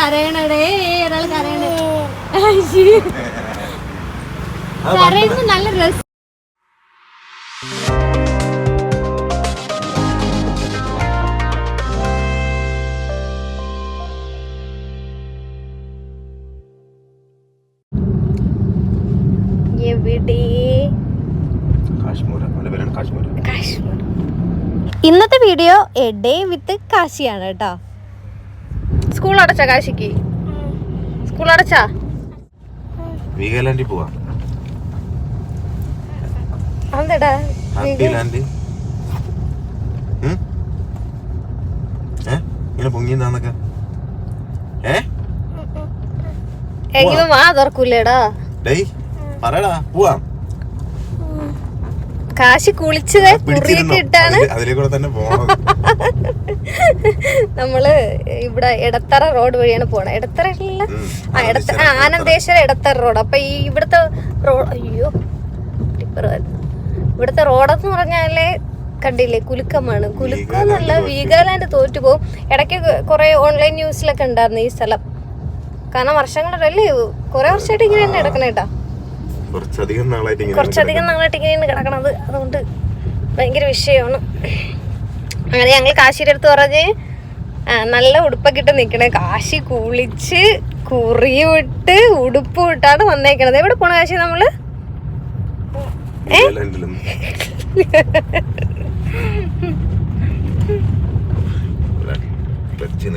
കരയണടേ ഒരാൾ കരയണേ. അയ്യേ. കരയുന്നത് നല്ല രസം എവിടെ? ഇന്നത്തെ വീഡിയോ എ ഡേ വിത്ത് കാശിയാണ് കേട്ടോ. സ്കൂൾ അടച്ച കാശിക്ക്? സ്കൂൾ അടച്ചാ വീഗാലാൻഡിൽ പോവാ. അതെടാ ഹാപ്പി ലാൻഡ് ഉം? ഏ? ഇങ്ങനെ പൊങ്ങിയെന്നാന്നൊക്കെ ഏ? എങ്കിലും വാ തുറക്കൂലേടാ ഡേയ് പറയടാ പോവാ. കാശി കുളിച്ചത് കുറിയൊക്കെ ഇട്ടാണ്. അതിലെ- അതിലെ തന്നെ പോണം നമ്മൾ ഇവിടെ എടത്തറ റോഡ് വഴിയാണ് പോണത് ഇടത്തറ അല്ല. ആ എടത്തറ ആ, ആനന്ദേശ്വര എടത്തറ. റോഡ്. അപ്പൊ ഈ ഇവിടുത്തെ റോഡ് അയ്യോ ടിപ്പർ. ഇവിടുത്തെ റോഡെന്ന് പറഞ്ഞാൽ കണ്ടില്ലേ കുലുക്കമാണ്. കുലുക്കം എന്നല്ല വീഗാലാൻഡ് തോറ്റു പോകും. ഇടയ്ക്ക് കുറെ ഓൺലൈൻ ന്യൂസിലൊക്കെ ഉണ്ടായിരുന്നു ഈ സ്ഥലം. കാരണം വർഷങ്ങളല്ലേ കുറെ വർഷമായിട്ട് ഇങ്ങനെ തന്നെ കിടക്കണേട്ടാ കുറച്ചധികം നാളായിട്ട് ഇങ്ങനെ കിടക്കണത്. അതുകൊണ്ട് ഭയങ്കര വിഷയമാണ്. അങ്ങനെ ഞങ്ങൾ കാശിയുടെ അടുത്ത് പറഞ്ഞ് നല്ല ഉടുപ്പൊക്കെ ഇട്ട് നിൽക്കണേ കാശി കുളിച്ച് കുറി വിട്ട് ഉടുപ്പ് ഇട്ടാണ് വന്നേക്കണത്. എവിടെ പോണ കാശി നമ്മൾ?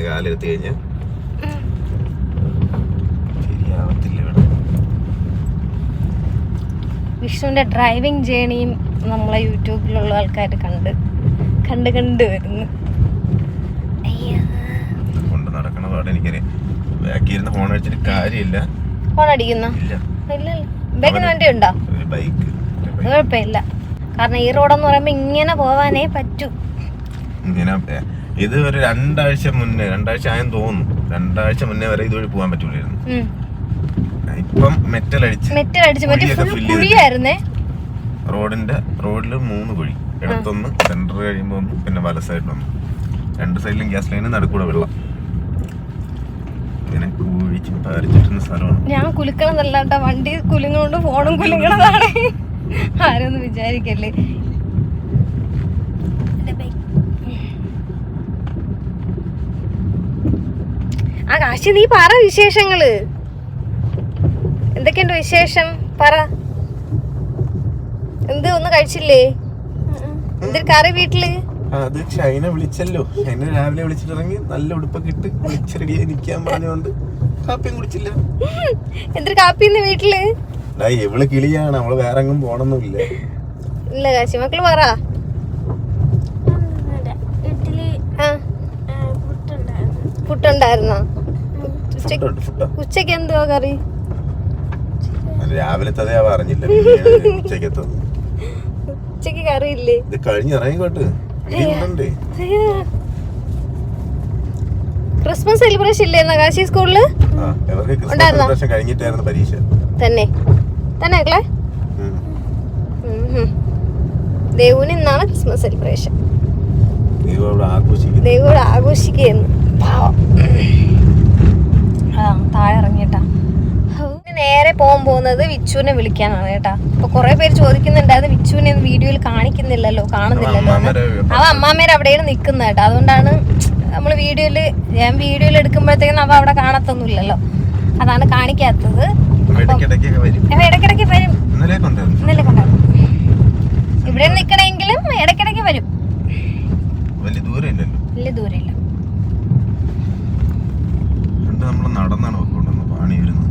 കാലെടുത്ത് വിഷ്ണുവിന്റെ ഡ്രൈവിംഗ് ജേണിയും നമ്മളെ യൂട്യൂബിലുള്ള ആൾക്കാർ കണ്ട്. കണ്ട് കണ്ട് വരുന്നു. കൊണ്ട് നടക്കണ പാടെ എനിക്കറിയാം. ബാക്കി ഇരുന്ന് ഹോൺ അടിച്ചിട്ട് കാര്യമില്ല. ഫോൺ അടിക്കുന്ന? ഇല്ല. വണ്ടി ഉണ്ടോ ബൈക്ക് കുഴപ്പമില്ല. കാരണം ഈ റോഡെന്ന് പറയുമ്പോ ഇങ്ങനെ പോവാനേ പറ്റൂ. ഇങ്ങനെ ഇത് ഒരു രണ്ടാഴ്ച മുന്നേ രണ്ടാഴ്ച ആയെന്ന് തോന്നുന്നു. രണ്ടാഴ്ച മുന്നേ വരെ ഇതുവഴി പോകാൻ പറ്റൂലായിരുന്നു. ഇപ്പം മെറ്റൽ അടിച്ച് മെറ്റൽ അടിച്ച് മറ്റേ ഫുൾ കുഴിയായിരുന്നേ? റോഡിന്റെ റോഡിൽ മൂന്ന് കുഴി. ഇടത്തൊന്ന് സെന്റർ കഴിയുമ്പോൾ ഒന്ന് പിന്നെ വല രണ്ട് സൈഡിലും ഗ്യാസ് ലൈനും നടുക്കൂടെ വെള്ളം. ഇങ്ങനെ കുഴിച്ചും പാരിച്ചിട്ടുന്ന സ്ഥലമാണ്. ഞാൻ കുലുക്കണതല്ലാട്ട വണ്ടി കുലുങ്ങുകൊണ്ട് ഫോണും കുലുങ്ങണതാണ്. ആരൊന്നും വിചാരിക്കല്ലേ. ആ കാശി നീ പറ വിശേഷങ്ങൾ. എന്തൊക്കെയുണ്ട് വിശേഷം? പറ. എന്ത് ഒന്നും കഴിച്ചില്ലേ? എന്തൊരു കറി വീട്ടിൽ? അത് ഷൈന വിളിച്ചല്ലോ. ഷൈന രാവിലെ വിളിച്ചിട്ടിറങ്ങി നല്ല ഉടുപ്പൊക്കെ ഇട്ട് കുളിച്ച് റെഡിയായി നിൽക്കാൻ പറഞ്ഞുകൊണ്ട് കാപ്പിയും കുടിച്ചില്ല. എന്തൊരു കാപ്പി ഇന്ന് വീട്ടിൽ? ഇവൾ എവൾ കിളിയാണ്. അവൾ വേറെ എങ്ങും പോണൊന്നുമില്ല. ഇല്ല കാശി മക്കൾ പറ പുട്ടുണ്ടായിരുന്നു. ഉച്ചയ്ക്ക് എന്തുവാ കറി? രാവിലത്തെ തതയാ പറഞ്ഞില്ല ഉച്ചക്കത്തത്. ഉച്ചയ്ക്ക് കറി ഇല്ലേ ഇത് കഴിഞ്ഞ് ഇറങ്ങി ഇനിയുണ്ടേ ക്രിസ്മസ് സെലിബ്രേഷൻ ഇല്ലേ കാശി സ്കൂളിൽ? കഴിഞ്ഞിട്ടായിരുന്നു പരീക്ഷ. തന്നെ. തന്നെ അല്ലേ ദേവൂന് ഇന്നാണ് ക്രിസ്മസ് സെലിബ്രേഷൻ ദേവോട് ആഘോഷിക്കുന്നു. പാവം. താഴെ ഇറങ്ങിട്ടാ നേരെ പോകാൻ പോകുന്നത് വിച്ചുവിനെ വിളിക്കാനാണ് കേട്ടാ. അപ്പൊ കുറെ പേര് ചോദിക്കുന്നുണ്ട് അത് വിച്ചുവിനെ ഒന്നും വീഡിയോയിൽ കാണിക്കുന്നില്ലല്ലോ കാണുന്നില്ലല്ലോ അവ അമ്മാമേരെ അവിടെയാണ് നിൽക്കുന്നത് കേട്ടോ. അതുകൊണ്ടാണ് നമ്മൾ വീഡിയോയിൽ ഞാൻ വീഡിയോയിൽ എടുക്കുമ്പോഴത്തേക്കും അവ അവിടെ കാണത്തൊന്നുമില്ലല്ലോ. അതാണ് കാണിക്കാത്തത്. ഇടയ്ക്കിടയ്ക്ക് വരും. ഇന്നലെ കൊണ്ടാകും ഇവിടെ നിൽക്കണമെങ്കിലും ഇടയ്ക്കിടയ്ക്ക് വരും. വലിയ ദൂരമില്ലല്ലോ വലിയ ദൂരമില്ല നമ്മൾ നടന്നാണ് പാണി വരുന്നത്.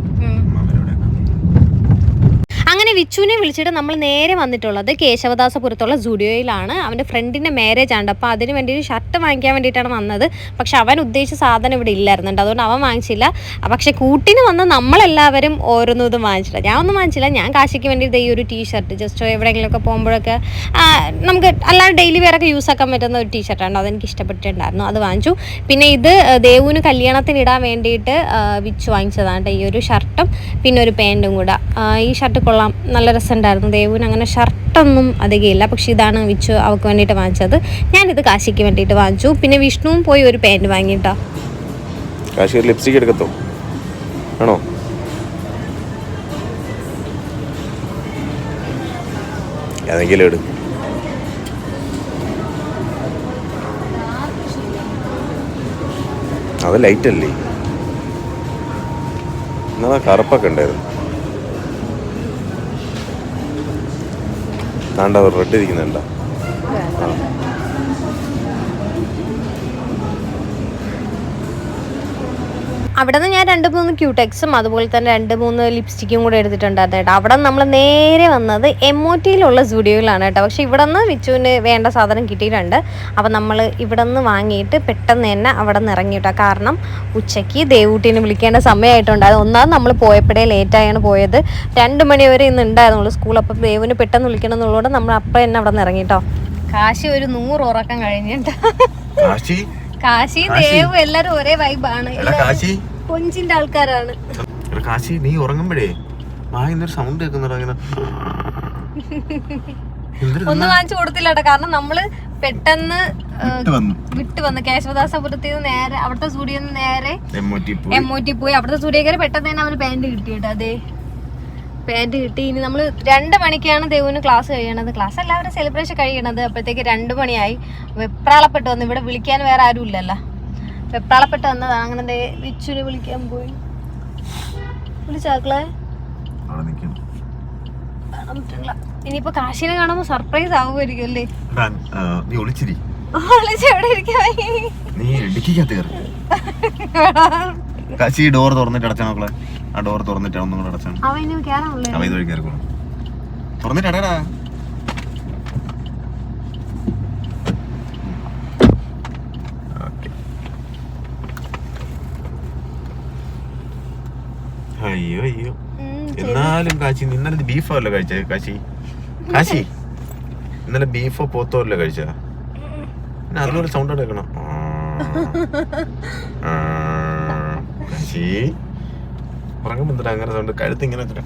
അങ്ങനെ വിച്ചുവിനെ വിളിച്ചിട്ട് നമ്മൾ നേരെ വന്നിട്ടുള്ളത് കേശവദാസപുരത്തുള്ള സ്റ്റുഡിയോയിലാണ് അവന്റെ ഫ്രണ്ടിന്റെ മാരേജ് ആണ്. അപ്പോൾ അതിന് വേണ്ടി ഒരു ഷർട്ട് വാങ്ങിക്കാൻ വേണ്ടിയിട്ടാണ് വന്നത്. പക്ഷെ അവൻ ഉദ്ദേശിച്ച സാധനം ഇവിടെ ഇല്ലായിരുന്നുണ്ട്. അതുകൊണ്ട് അവൻ വാങ്ങിച്ചില്ല. പക്ഷെ കൂട്ടിന് വന്ന നമ്മളെല്ലാവരും ഓരോന്നും ഇതും വാങ്ങിച്ചില്ല. ഞാൻ ഒന്നും വാങ്ങിച്ചില്ല. ഞാൻ കാശിക്ക് വേണ്ടി ഈ ഒരു ടീ ഷർട്ട് ജസ്റ്റ് എവിടെയെങ്കിലുമൊക്കെ പോകുമ്പോഴൊക്കെ നമുക്ക് അല്ലാതെ ഡെയിലി വേറൊക്കെ യൂസ് ആക്കാൻ പറ്റുന്ന ഒരു ടീ ഷർട്ടാണ് അതെനിക്ക് ഇഷ്ടപ്പെട്ടിട്ടുണ്ടായിരുന്നു. അത് വാങ്ങിച്ചു. പിന്നെ ഇത് ദേവുവിന് കല്യാണത്തിന് ഇടാൻ വേണ്ടിയിട്ട് വിച്ച് വാങ്ങിച്ചതാണ് ഈ ഒരു ഷർട്ടും. പിന്നെ ഒരു പാന്റും കൂടെ. ഈ ഷർട്ട് കൊള്ളാം. നല്ല രസമുണ്ടായിരുന്നു. ദേവുവിന് അങ്ങനെ ഷർട്ടൊന്നും അധികം ഇല്ല പക്ഷെ ഇതാണ് വിച്ചു അവൾക്ക് വേണ്ടിയിട്ട് വാങ്ങിച്ചത്. ഞാനിത് കാശിക്ക് വേണ്ടിയിട്ട് വാങ്ങിച്ചു. പിന്നെ വിഷ്ണുവും പോയി ഒരു കാശി ഒരു ലിപ്സ്റ്റിക് എടുക്കത്തോ? ആണോ? അത് ലൈറ്റ് അല്ലേ? എന്നാ കറുപ്പൊക്കെ ഉണ്ടായിരുന്നു. നാണ്ട റെഡ് ഇരിക്കുന്നുണ്ടോ അവിടെ നിന്ന് ഞാൻ രണ്ട് മൂന്ന് ക്യൂടെക്സും അതുപോലെ തന്നെ രണ്ട് മൂന്ന് ലിപ്സ്റ്റിക്കും കൂടെ എടുത്തിട്ടുണ്ടായിരുന്നു കേട്ടോ അവിടെ നമ്മൾ നേരെ വന്നത് എം ഒ ടിയിലുള്ള സ്റ്റുഡിയോയിലാണ് കേട്ടോ. പക്ഷെ ഇവിടെ നിന്ന് വിച്ചുവിന് വേണ്ട സാധനം കിട്ടിയിട്ടുണ്ട്. അപ്പം നമ്മൾ ഇവിടെ നിന്ന് വാങ്ങിയിട്ട് പെട്ടെന്ന് തന്നെ അവിടെ നിന്ന് ഇറങ്ങി കേട്ടോ. കാരണം ഉച്ചയ്ക്ക് ദേവൂട്ടിനെ വിളിക്കേണ്ട സമയമായിട്ടുണ്ട് അത് ഒന്നാമത് നമ്മൾ പോയപ്പോഴേ ലേറ്റായാണ് പോയത്. രണ്ട് മണി വരെ ഇന്ന് ഉണ്ടായിരുന്നുള്ളൂ സ്കൂൾ അപ്പം ദേവിന് പെട്ടെന്ന് വിളിക്കണം എന്നുള്ളതുകൊണ്ട് നമ്മൾ അപ്പം തന്നെ അവിടെ നിന്ന് ഇറങ്ങി കേട്ടോ. കാശി ഒരു നൂറ് ഉറക്കം കഴിഞ്ഞിട്ട്. കാശി? കാശി കാശി. ദേവ് എല്ലാരും ഒരേ വൈബാണ് കാശി? കൊഞ്ചിന്റെ ആൾക്കാരാണ്. കാശി നീ ഉറങ്ങുമ്പോഴേ വാങ്ങുന്നൊരു സൗണ്ട് കേൾക്കുന്നുണ്ടോ അങ്ങനെ ഒന്നും വാങ്ങിച്ചു കൊടുത്തില്ലട്ടോ കാരണം നമ്മൾ പെട്ടെന്ന് വിട്ട് വന്ന്. കേശവദാസപുരത്തിൽ നിന്ന് നേരെ അവിടുത്തെ സ്റ്റുഡിയോ നേരെ എമ്മൂറ്റി പോയി. എം ഒ ടി പോയി. അവിടുത്തെ സ്റ്റുഡിയോ കയറി പെട്ടെന്ന് തന്നെ അവന് പാന്റ് കിട്ടി കേട്ടോ അതെ. പാന്റ് കിട്ടി. ഇനി നമ്മൾ രണ്ട് മണിക്കാണ് ദേവുവിന് ക്ലാസ് കഴിയണത്. ക്ലാസ് എല്ലാവരും സെലിബ്രേഷൻ കഴിയണത്. അപ്പോഴത്തേക്ക് രണ്ട് മണിയായി. വെപ്രാളപ്പെട്ട് വന്നു. ഇവിടെ വിളിക്കാൻ വേറെ ആരും ഇല്ലല്ലോ വെപ്രാളപ്പെട്ട് വന്നതാണ് അങ്ങനെ ദേ വിച്ചുവിനെ വിളിക്കാൻ പോയി. വിളിച്ചാക്കളെ ഇനിയിപ്പോ കാശിനെ കാണുമ്പോ സർപ്രൈസ് ആവുമായിരിക്കും അല്ലേ? നീ ഒളിച്ചിരി. നീ? ഇടുക്കിക്കകത്ത് കയറി. കാശി ഡോർ തുറന്നിട്ട് അടച്ചാ നോക്കളെ ആ ഡോർ തുറന്നിട്ട് ഒന്നും കൂടെ അടച്ചാണ് അവ ഇനി കയറാനുള്ളേ ഇതുവഴി കയറിക്കോളും തുറന്നിട്ട് അടയടാ. അയ്യോ അയ്യോ എന്നാലും കാശി ഇന്നലെ ബീഫോ അല്ലേ കഴിച്ച കാശി. കാശി ഇന്നലെ ബീഫോ പോത്തോ അല്ലേ കഴിച്ച? പിന്നെ അതുപോലെ സൗണ്ട് എടുക്കണം. കാശി. ഉറങ്ങുമ്പോ എന്തിനാ അങ്ങനെ സൗണ്ട് കഴുത്ത് ഇങ്ങനെ കേട്ടോ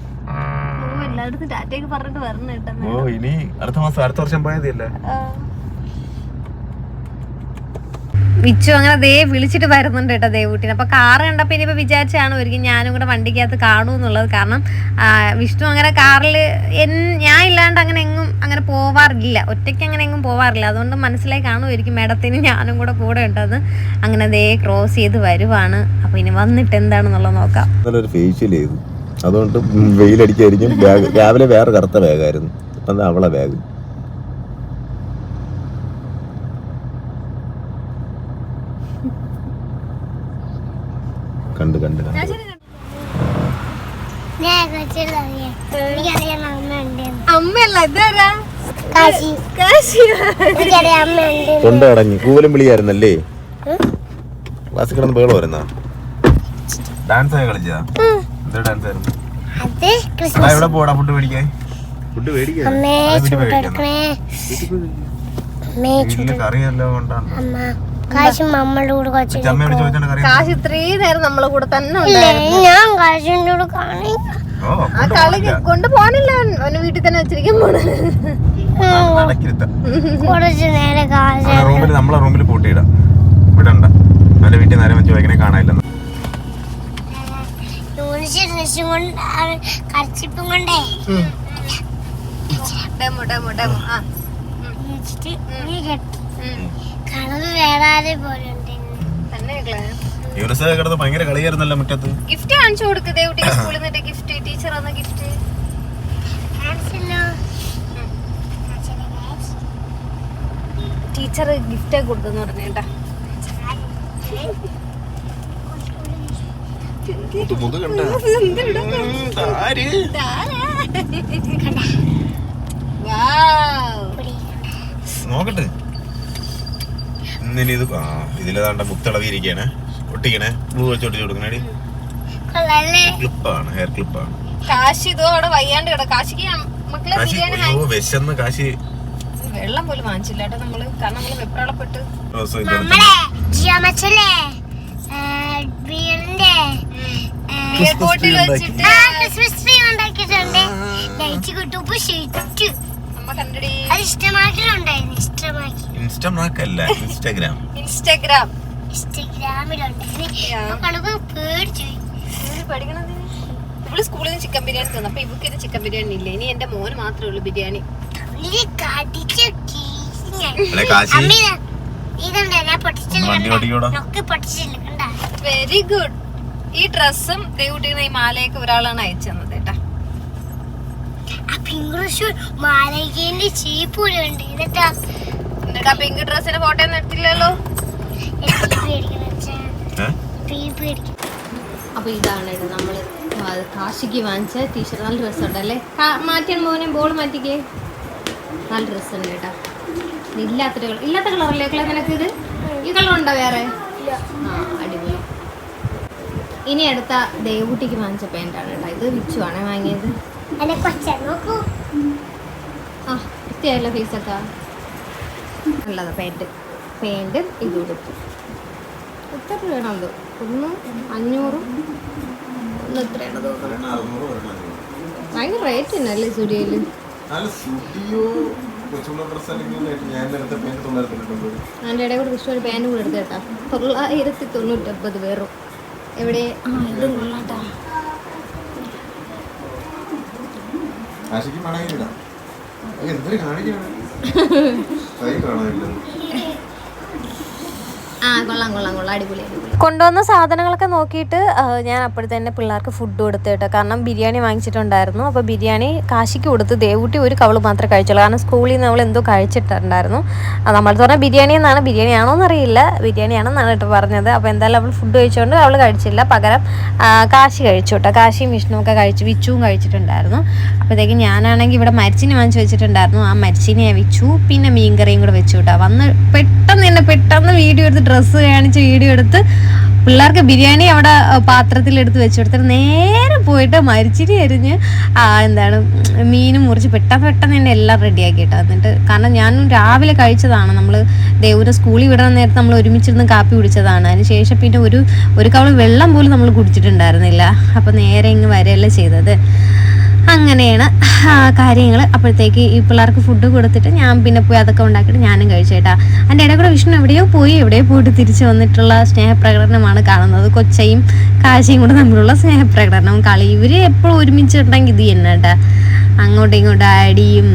ഓ ഇനി അടുത്ത മാസം അടുത്ത വർഷം പോയതല്ലേ വിച്ചു അങ്ങനെ ദേ വിളിച്ചിട്ട് വരുന്നുണ്ട് കേട്ടോ ദേവൂട്ടിനെ. അപ്പൊ കാറ് കണ്ടപ്പോ ഇനിയിപ്പോ വിചാരിച്ചാണ് ഒരിക്കലും ഞാനും കൂടെ വണ്ടിക്കകത്ത് കാണൂ എന്നുള്ളത്. കാരണം വിഷ്ണു അങ്ങനെ കാറിൽ എൻ ഞാൻ ഇല്ലാണ്ട് അങ്ങനെ എങ്ങും അങ്ങനെ പോവാറില്ല. ഒറ്റയ്ക്ക് അങ്ങനെ എങ്ങും പോവാറില്ല. അതുകൊണ്ട് മനസ്സിലായി കാണുമായിരിക്കും മേഡത്തിന് ഞാനും കൂടെ കൂടെ ഉണ്ടത് അങ്ങനെ ദേ ക്രോസ് ചെയ്ത് വരുവാണ്. അപ്പൊ ഇനി വന്നിട്ട് എന്താണെന്നുള്ളത് നോക്കാം. അതുകൊണ്ട് വെയിലടിക്കായിരിക്കും. രാവിലെ വേറെ കറുത്ത ബാഗായിരുന്നു അവളെ ബാഗ് കണ്ട് കണ്ട് കണ്ട് ഞാൻ കൊച്ചിലറിയാം എനിക്കറിയാം അമ്മ ഉണ്ടെന്ന് അമ്മയല്ല ഇതാരാ കാശി കാശി എനിക്കറിയാം അമ്മ ഉണ്ട് തൊണ്ട അടങ്ങി കൂവലും വിളിയായിരുന്നല്ലേ? ക്ലാസ്സിൽ കിടന്ന് ബേള വരുന്ന ഡാൻസ് ആയി കളിച്ചതാ എന്താ ഡാൻസ് ആയിരുന്നു? എവിടെ പോടാ ഫുഡ് മേടിക്കാൻ? ഫുഡ് മേടിക്കാൻ. കറിയെല്ലാം കൊണ്ടാണ്. അമ്മ. കാശും അമ്മയുടെ കൂടെ കാശ് ഇത്രയും നേരം നമ്മളെ കൂടെ തന്നെ ഞാൻ കാശിന്റെ കൂടെ കാണില്ല ആ കളി കൊണ്ട് പോണില്ല. അവന് വീട്ടിൽ തന്നെ വെച്ചിരിക്കാൻ പോണ. കുറച്ച് നേരം കാശ് റൂമിൽ നമ്മളെ റൂമിൽ പൂട്ടിയിടാം. ഇവിടെ ഉണ്ട് അവന്റെ വീട്ടിൽ നേരം വെച്ച് വൈകിനെ കാണാനില്ലെന്ന്. കർച്ചിപ്പും കൊണ്ടേ ഡെമോ ഡെമോ ഡെമോ. ആ. കിടന്ന് ഭയങ്കര കളിയായിരുന്നല്ലോ മുറ്റത്ത് ഗിഫ്റ്റ് കാണിച്ചു സ്കൂളിൽ നിന്നിട്ട് ഗിഫ്റ്റ് ടീച്ചർ തന്ന ഗിഫ്റ്റ് കാണിച്ചല്ലോ ടീച്ചർ ഗിഫ്റ്റ് കൊടുത്തെന്ന് പറഞ്ഞേട്ടാ മുതുകണ്ട നോക്കട്ടെ ഇന്നിനി ഇത് ആ ഇതിലേതാണ്ട മുത്തളവിയിരിക്കണേ ഒട്ടിക്കണേ. ബ്ലൂ വെച്ച് ഒട്ടിച്ച് കൊടുക്കണേടി. ക്ലിപ്പാണ് ഹെയർ ക്ലിപ്പാണ് കാശി ഇതോ അവിടെ വയ്യാണ്ട് കിട കാശിക്ക് മക്കളെ വിശന്ന് കാശി. വെള്ളം പോലും വാങ്ങിച്ചില്ല കേട്ടോ നമ്മൾ. കാരണം നമ്മൾ വെപ്രാളപ്പെട്ട്. എയർപോർട്ടിൽ വെച്ചിട്ട് ക്രിസ്മസ് ട്രീ ഉണ്ടാക്കിയിട്ടുണ്ട്. ലൈറ്റ് കിട്ടുമ്പോ ഷീറ്റ് ഇൻസ്റ്റമാക്കല്ല ഇൻസ്റ്റാഗ്രാം. ഇൻസ്റ്റാഗ്രാം. ഇവൾ സ്കൂളിൽ നിന്ന് ചിക്കൻ ബിരിയാണി തന്നു. അപ്പൊ ഇവക്ക് ഇത് ചിക്കൻ ബിരിയാണി ഇല്ല? ഇനി എന്റെ മോന് മാത്രമേ ഉള്ളൂ ബിരിയാണി. വെരി ഗുഡ് ഈ ഡ്രസ്സും ദേവുട്ടിക്കുന്ന ഈ മാലയൊക്കെ ഒരാളാണ് അയച്ചു തന്നത് കേട്ടാ. പിങ്കുഷു മാലകേന്റെ ചീപ്പ് കൂടെ ഉണ്ട് എന്നിട്ടാ? എന്നിട്ട് ആ പിങ്ക് ഡ്രസ്സിന്റെ ഫോട്ടോ ഒന്നും എടുത്തില്ലല്ലോ? അപ്പൊ ഇതാണ് ഇത് ആ- കാശിക്ക് വാങ്ങിച്ച ടീഷർട്ട് നല്ല ഡ്രസ് ഉണ്ടല്ലേ മാറ്റിയാണ് മോനെ ബോൾ മാറ്റിക്കേ. നല്ല ഡ്രസ് ഉണ്ട് കേട്ടാ ഇല്ലാത്ത കളർ ഇല്ലാത്ത കളറല്ലേ കളർ നിനക്ക് ഇത്? ഈ കളർ ഉണ്ടോ വേറെ? ആ അടിപൊളി. ഇനി അടുത്ത ദേവുട്ടിക്ക് വാങ്ങിച്ച പാന്റാണ് കേട്ടോ. ഇത് വിച്ചു ആണേ വാങ്ങിയത്. ആ വൃത്തിയായല്ലോ ഫീസൊക്കെ നല്ലതാ പാന്റ് പാന്റും ഇത് കൊടുത്തു എത്ര രൂപയാണോ അത് ഒന്ന് അഞ്ഞൂറും ഒന്ന് എത്രയാണ് ഭയങ്കര റേറ്റ് തന്നെയല്ലേ സ്റ്റുഡിയോയിൽ? നല്ല സ്റ്റുഡിയോ കൊച്ചുള്ള ഡ്രസ് അല്ലെങ്കിൽ ഞാൻ നേരത്തെ പേര് തൊള്ളായിരത്തിലുണ്ട് അതിന്റെ ഇടയിൽ കൂടെ കൃഷ്ണ ഒരു പാന്റും കൂടെ എടുത്ത് കേട്ടാ. തൊള്ളായിരത്തി തൊണ്ണൂറ്റൊമ്പത് വേറും. എവിടെ? ആ ഇതും കൊള്ളാട്ടാ കാശിക്ക് മടങ്ങിയില്ല എന്തൊരു കാണിക്കാണ്? കൈ കാണാനില്ല ആ കൊള്ളാം കൊള്ളാം കൊള്ളാം അടിപൊളി അടിപൊളി കൊണ്ടുവന്ന സാധനങ്ങളൊക്കെ നോക്കിയിട്ട് ഞാൻ അപ്പോഴത്തന്നെ പിള്ളേർക്ക് ഫുഡ് കൊടുത്തു കേട്ടോ. കാരണം ബിരിയാണി വാങ്ങിച്ചിട്ടുണ്ടായിരുന്നു. അപ്പോൾ ബിരിയാണി കാശിക്ക് കൊടുത്ത് ദേവൂട്ടി ഒരു കവൾ മാത്രമേ കഴിച്ചുള്ളൂ. കാരണം സ്കൂളിൽ നിന്ന് അവൾ എന്തോ കഴിച്ചിട്ടുണ്ടായിരുന്നു. നമ്മൾ പറഞ്ഞാൽ ബിരിയാണി എന്നാണ് ബിരിയാണി ആണോ എന്നറിയില്ല. ബിരിയാണി ആണെന്നാണ് കേട്ടോ പറഞ്ഞത്. അപ്പോൾ എന്തായാലും അവൾ ഫുഡ് കഴിച്ചുകൊണ്ട് അവൾ കഴിച്ചില്ല. പകരം കാശി കഴിച്ചു കേട്ടോ. കാശിയും വിഷ്ണു ഒക്കെ കഴിച്ചു വിച്ചുവും കഴിച്ചിട്ടുണ്ടായിരുന്നു. അപ്പോഴത്തേക്ക് ഞാനാണെങ്കിൽ ഇവിടെ മരിച്ചിനി വാങ്ങിച്ചു വെച്ചിട്ടുണ്ടായിരുന്നു. ആ മരിച്ചിനെ വിച്ചു. പിന്നെ മീൻകറിയും കൂടെ വെച്ചു കേട്ടോ. വന്ന് പെട്ടെന്ന് തന്നെ പെട്ടെന്ന് വീഡിയോ എടുത്ത് ഡ്രസ്സ് കാണിച്ച് വീഡിയോ എടുത്ത് പിള്ളേർക്ക് ബിരിയാണി അവിടെ പാത്രത്തിൽ എടുത്ത് വെച്ച് കൊടുത്തിട്ട് നേരെ പോയിട്ട് മരിച്ചിരി എരിഞ്ഞ് ആ, എന്താണ് മീനും മുറിച്ച് പെട്ടെന്ന് പെട്ടെന്ന് തന്നെ എല്ലാം റെഡിയാക്കി കേട്ടോ എന്നിട്ട് കാരണം ഞാനും രാവിലെ കഴിച്ചതാണ്. നമ്മൾ ദേവൂരെ സ്കൂളിൽ വിടാൻ നേരത്തെ നമ്മൾ ഒരുമിച്ചിരുന്ന് കാപ്പി കുടിച്ചതാണ്. അതിന് ശേഷം പിന്നെ ഒരു ഒരു കവൾ വെള്ളം പോലും നമ്മൾ കുടിച്ചിട്ടുണ്ടായിരുന്നില്ല. അപ്പോൾ നേരെ ഇങ്ങ് വരെയല്ലേ ചെയ്തത്. അങ്ങനെയാണ്. കാര്യങ്ങൾ അപ്പോഴത്തേക്ക് ഈ പിള്ളേർക്ക് ഫുഡ് കൊടുത്തിട്ട് ഞാൻ പിന്നെ പോയി അതൊക്കെ ഉണ്ടാക്കിയിട്ട് ഞാനും കഴിച്ചേട്ടാ എന്റെ ഇടയിൽ കൂടെ വിഷ്ണു എവിടെയോ പോയി എവിടെയോ പോയിട്ട് തിരിച്ചു വന്നിട്ടുള്ള സ്നേഹപ്രകടനമാണ് കാണുന്നത്. കൊച്ചയും കാശയും കൂടെ തമ്മിലുള്ള സ്നേഹപ്രകടനം കളി. ഇവർ എപ്പോഴും ഒരുമിച്ചിട്ടുണ്ടെങ്കിൽ ഇത് തന്നെ കേട്ടാ. അങ്ങോട്ടും ഇങ്ങോട്ടും അടിയും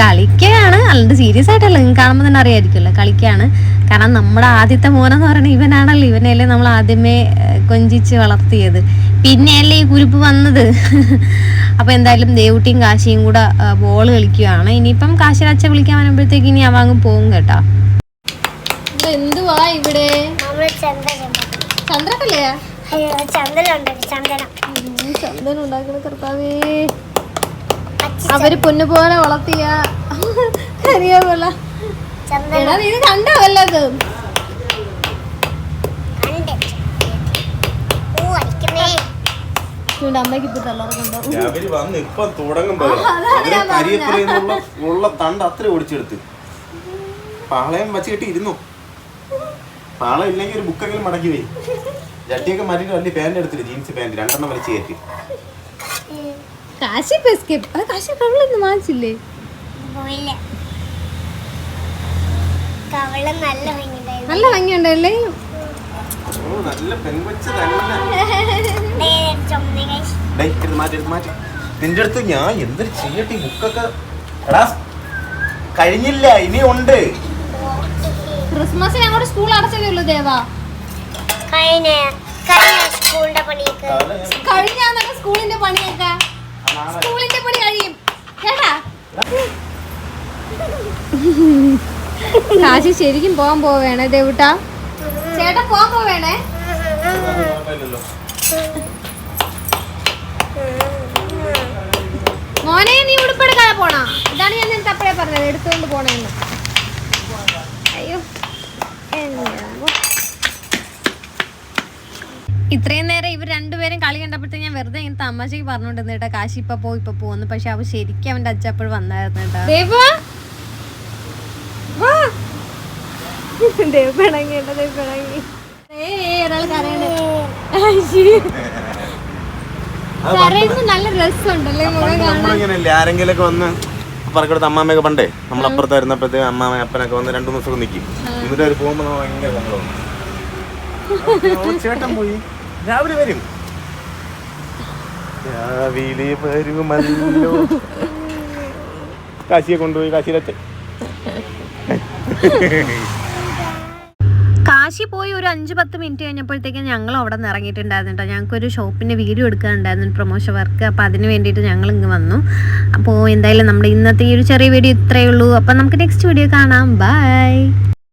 കളിക്കുകയാണ് അല്ലാണ്ട് സീരിയസ് ആയിട്ടല്ല. നിങ്ങൾക്ക് കാണുമ്പോൾ തന്നെ അറിയായിരിക്കുമല്ലോ കളിക്കുകയാണ് കാരണം നമ്മുടെ ആദ്യത്തെ മോനെന്ന് പറയുന്നത് ഇവനാണല്ലോ. ഇവനല്ലേ നമ്മൾ ആദ്യമേ കൊഞ്ചിച്ച് വളർത്തിയത്. പിന്നെയല്ലേ ഈ കുരുപ്പ് വന്നത്? അപ്പോൾ എന്തായാലും ദേവുട്ടിയും കാശിയും കൂടെ ബോൾ കളിക്കുകയാണ്. ഇനിയിപ്പം കാശിരാച്ച വിളിക്കാൻ വരുമ്പോഴത്തേക്ക് ഇനി അവ പോകും കേട്ടാ. എന്തുവാ ഇവിടെ? ചന്ദനം കർത്താവേ. അച്ചി അവർ പൊന്നു പോലെ വളർത്തിയ അറിയാമല്ല പോലെ എടാ നീ ഇത് കണ്ടോ വല്ലത് കണ്ട് ഓ അടിക്കുന്നേ ഇവിടെ അമ്മയ്ക്ക് ഇപ്പൊ വന്ന് തുടങ്ങുമ്പോ ഞാൻ ഉള്ള തണ്ട് അത്ര ഓടിച്ചെടുത്ത്. പാളയം വച്ച് കെട്ടി ഇരുന്നു. പാളം ഇല്ലെങ്കിൽ ഒരു ബുക്കെങ്കിലും മടക്കി പോയി ജട്ടിയൊക്കെ മാറ്റിട്ട് വലിയ പാന്റ് എടുത്തിട്ട് ജീൻസ് പാന്റ് രണ്ടെണ്ണം വലിച്ചു കയറ്റി. കാശി എസ്കേപ്പ് അത് വാങ്ങിച്ചില്ലേ? നല്ല ഭംഗിയുണ്ടല്ലേ ഓ നല്ല പെൺകൊച്ചു തന്നെ നിന്റെ അടുത്ത് ഞാൻ എന്തൊരു ചെയ്യട്ടെ ഈ ബുക്കൊക്കെ എടാ കഴിഞ്ഞില്ല ഇനി ഉണ്ട് ക്രിസ്മസിന് അങ്ങോട്ട് സ്കൂൾ അടച്ചതേ ഉള്ളൂ ദേവാ. കഴിഞ്ഞ സ്കൂളിന്റെ പണിയൊക്കെ. കഴിഞ്ഞാ സ്കൂളിന്റെ പണിയൊക്കെ. സ്കൂളിന്റെ പണി കഴിയും. കേട്ടാ കാശി ശരിക്കും പോവാൻ പോവേണേ ദേവുട്ടാ? ചേട്ടാ പോവാൻ പോവേണേ? മോനെ നീ ഉടുപ്പെടുക്കാതെ പോണാ? ഇതാണ് ഞാൻ നിനക്ക് അപ്പഴേ പറഞ്ഞത് എടുത്തുകൊണ്ട് പോണേന്ന്. അയ്യോ ഇത്രയും നേരം ഇവർ രണ്ടുപേരും കളി കണ്ടപ്പോഴത്തേക്ക് ഞാൻ വെറുതെ ഇങ്ങനെ തമാശക്ക് പറഞ്ഞോണ്ടിരുന്നു കേട്ടോ കാശി ഇപ്പൊ പോ ഇപ്പൊ പോന്ന് പക്ഷെ അവ ശരിക്കും അവന്റെ അച്ഛൻ അപ്പോഴും വന്നായിരുന്നു കേട്ടോ. പിണങ്ങി. ഒരാൾ കരയണേ. നല്ല രസമുണ്ടല്ലേ മുഖം കാണാൻ? നമ്മളിങ്ങനെയല്ലേ? ആരെങ്കിലൊക്കെ വന്ന് പറക്കടുത്ത് അമ്മാമ്മയൊക്കെ പണ്ടേ നമ്മളപ്പുറത്ത് വരുന്നപ്പോഴത്തേക്ക് അമ്മാമ്മ അപ്പനൊക്കെ വന്ന് രണ്ടു ദിവസം നിൽക്കും എന്നിട്ട് അവർ പോകുമ്പോൾ ഭയങ്കര സങ്കടം. ഓ, ചേട്ടൻ പോയി. രാവിലെ വരും. രാവിലെ വരുമല്ലോ. കാശിയെ കൊണ്ടുപോയി കാശിയിലെത്തി. കാശി പോയി ഒരു അഞ്ച് പത്ത് മിനിറ്റ് കഴിഞ്ഞപ്പോഴത്തേക്കും ഞങ്ങൾ അവിടെ നിന്ന് ഇറങ്ങിയിട്ടുണ്ടായിരുന്നു കേട്ടോ. ഞങ്ങൾക്കൊരു ഷോപ്പിന്റെ വീഡിയോ എടുക്കാനുണ്ടായിരുന്നു പ്രൊമോഷൻ വർക്ക് അപ്പോൾ അതിന് വേണ്ടിയിട്ട് ഞങ്ങൾ ഇങ്ങ് വന്നു. അപ്പോൾ എന്തായാലും നമ്മുടെ ഇന്നത്തെ ഈ ഒരു ചെറിയ വീഡിയോ ഇത്രയേ ഉള്ളൂ. അപ്പോൾ നമുക്ക് നെക്സ്റ്റ് വീഡിയോ കാണാം. ബൈ